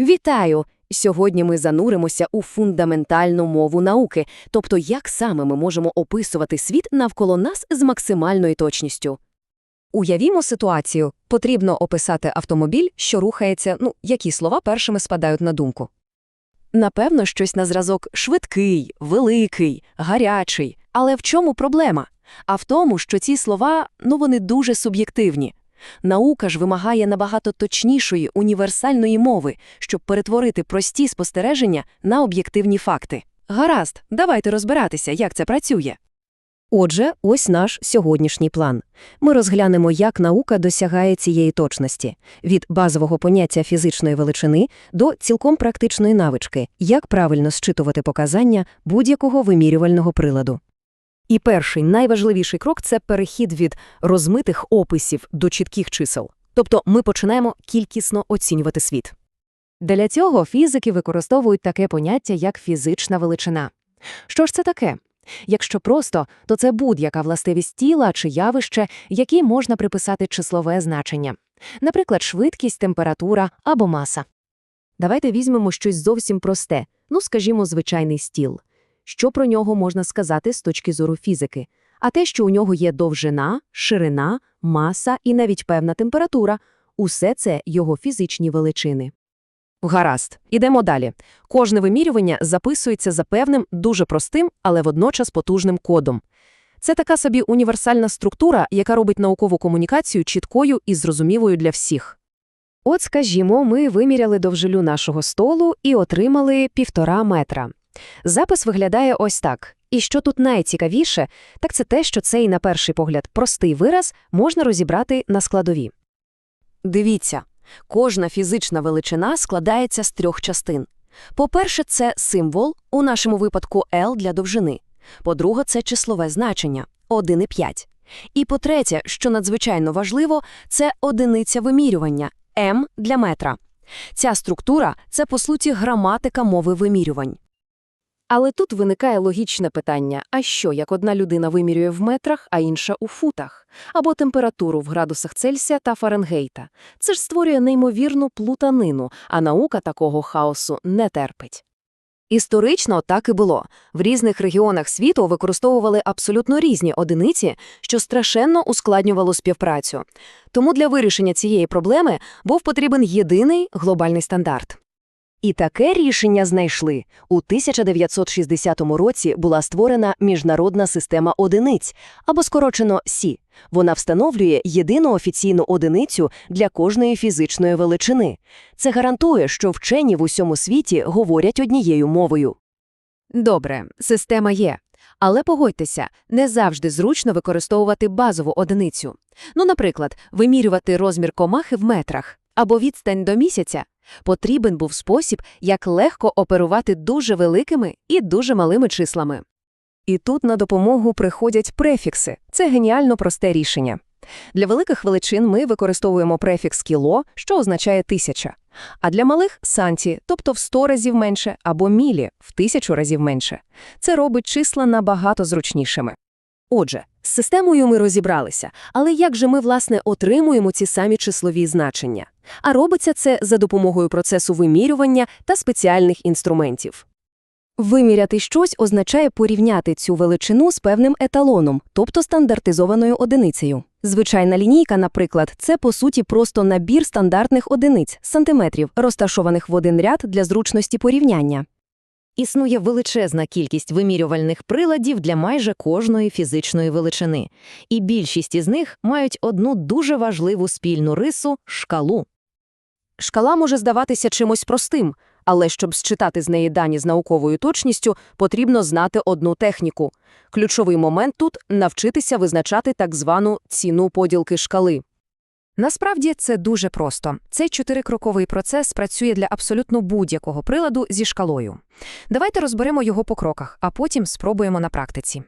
Вітаю! Сьогодні ми зануримося у фундаментальну мову науки, тобто як саме ми можемо описувати світ навколо нас з максимальною точністю. Уявімо ситуацію. Потрібно описати автомобіль, що рухається, ну, які слова першими спадають на думку. Напевно, щось на зразок швидкий, великий, гарячий. Але в чому проблема? А в тому, що ці слова, ну вони дуже суб'єктивні. Наука ж вимагає набагато точнішої універсальної мови, щоб перетворити прості спостереження на об'єктивні факти. Гаразд, давайте розбиратися, як це працює. Отже, ось наш сьогоднішній план. Ми розглянемо, як наука досягає цієї точності – від базового поняття фізичної величини до цілком практичної навички, як правильно зчитувати показання будь-якого вимірювального приладу. І перший, найважливіший крок – це перехід від розмитих описів до чітких чисел. Тобто ми починаємо кількісно оцінювати світ. Для цього фізики використовують таке поняття, як фізична величина. Що ж це таке? Якщо просто, то це будь-яка властивість тіла чи явище, якій можна приписати числове значення. Наприклад, швидкість, температура або маса. Давайте візьмемо щось зовсім просте, ну, скажімо, звичайний стіл. Що про нього можна сказати з точки зору фізики? А те, що у нього є довжина, ширина, маса і навіть певна температура – усе це його фізичні величини. Гаразд, ідемо далі. Кожне вимірювання записується за певним, дуже простим, але водночас потужним кодом. Це така собі універсальна структура, яка робить наукову комунікацію чіткою і зрозумілою для всіх. От, скажімо, ми виміряли довжину нашого столу і отримали півтора метра. Запис виглядає ось так. І що тут найцікавіше, так це те, що цей, на перший погляд, простий вираз можна розібрати на складові. Дивіться, кожна фізична величина складається з трьох частин. По-перше, це символ, у нашому випадку L для довжини. По-друге, це числове значення 1,5. І по-третє, що надзвичайно важливо, це одиниця вимірювання M для метра. Ця структура – це, по суті, граматика мови вимірювань. Але тут виникає логічне питання: а що, як одна людина вимірює в метрах, а інша у футах? Або температуру в градусах Цельсія та Фаренгейта? Це ж створює неймовірну плутанину, а наука такого хаосу не терпить. Історично так і було. В різних регіонах світу використовували абсолютно різні одиниці, що страшенно ускладнювало співпрацю. Тому для вирішення цієї проблеми був потрібен єдиний глобальний стандарт. І таке рішення знайшли. У 1960 році була створена Міжнародна система одиниць, або скорочено СІ. Вона встановлює єдину офіційну одиницю для кожної фізичної величини. Це гарантує, що вчені в усьому світі говорять однією мовою. Добре, система є. Але погодьтеся, не завжди зручно використовувати базову одиницю. Ну, наприклад, вимірювати розмір комахи в метрах або відстань до місяця. Потрібен був спосіб, як легко оперувати дуже великими і дуже малими числами. І тут на допомогу приходять префікси. Це геніально просте рішення. Для великих величин ми використовуємо префікс кіло, що означає тисяча, а для малих санті, тобто в 100 разів менше, або мілі в тисячу разів менше. Це робить числа набагато зручнішими. Отже, з системою ми розібралися, але як же ми, власне, отримуємо ці самі числові значення? А робиться це за допомогою процесу вимірювання та спеціальних інструментів. Виміряти щось означає порівняти цю величину з певним еталоном, тобто стандартизованою одиницею. Звичайна лінійка, наприклад, це по суті просто набір стандартних одиниць сантиметрів, розташованих в один ряд для зручності порівняння. Існує величезна кількість вимірювальних приладів для майже кожної фізичної величини, і більшість із них мають одну дуже важливу спільну рису шкалу. Шкала може здаватися чимось простим, але щоб зчитати з неї дані з науковою точністю, потрібно знати одну техніку. Ключовий момент тут навчитися визначати так звану ціну поділки шкали. Насправді це дуже просто. Цей чотирикроковий процес працює для абсолютно будь-якого приладу зі шкалою. Давайте розберемо його по кроках, а потім спробуємо на практиці.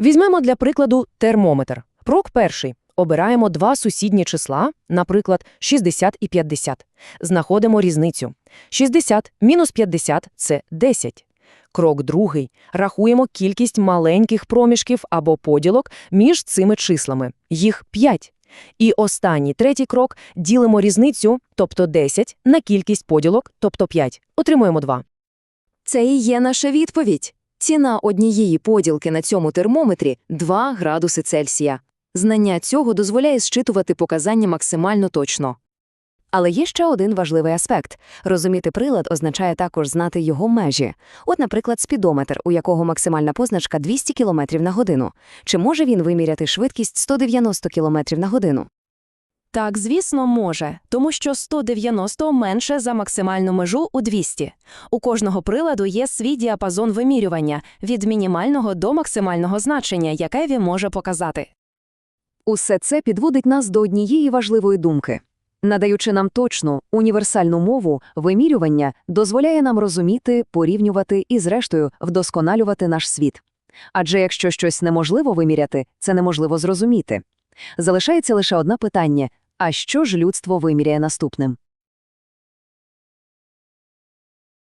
Візьмемо для прикладу термометр. Крок перший. Обираємо два сусідні числа, наприклад, 60 і 50. Знаходимо різницю. 60 мінус 50 – це 10. Крок другий. Рахуємо кількість маленьких проміжків або поділок між цими числами. Їх 5. І останній, третій крок – ділимо різницю, тобто 10, на кількість поділок, тобто 5. Отримуємо 2. Це і є наша відповідь. Ціна однієї поділки на цьому термометрі – 2 градуси Цельсія. Знання цього дозволяє зчитувати показання максимально точно. Але є ще один важливий аспект. Розуміти прилад означає також знати його межі. От, наприклад, спідометр, у якого максимальна позначка 200 км на годину. Чи може він виміряти швидкість 190 км на годину? Так, звісно, може, тому що 190 менше за максимальну межу у 200. У кожного приладу є свій діапазон вимірювання від мінімального до максимального значення, яке він може показати. Усе це підводить нас до однієї важливої думки. Надаючи нам точну, універсальну мову, вимірювання дозволяє нам розуміти, порівнювати і, зрештою, вдосконалювати наш світ. Адже якщо щось неможливо виміряти, це неможливо зрозуміти. Залишається лише одне питання – а що ж людство виміряє наступним?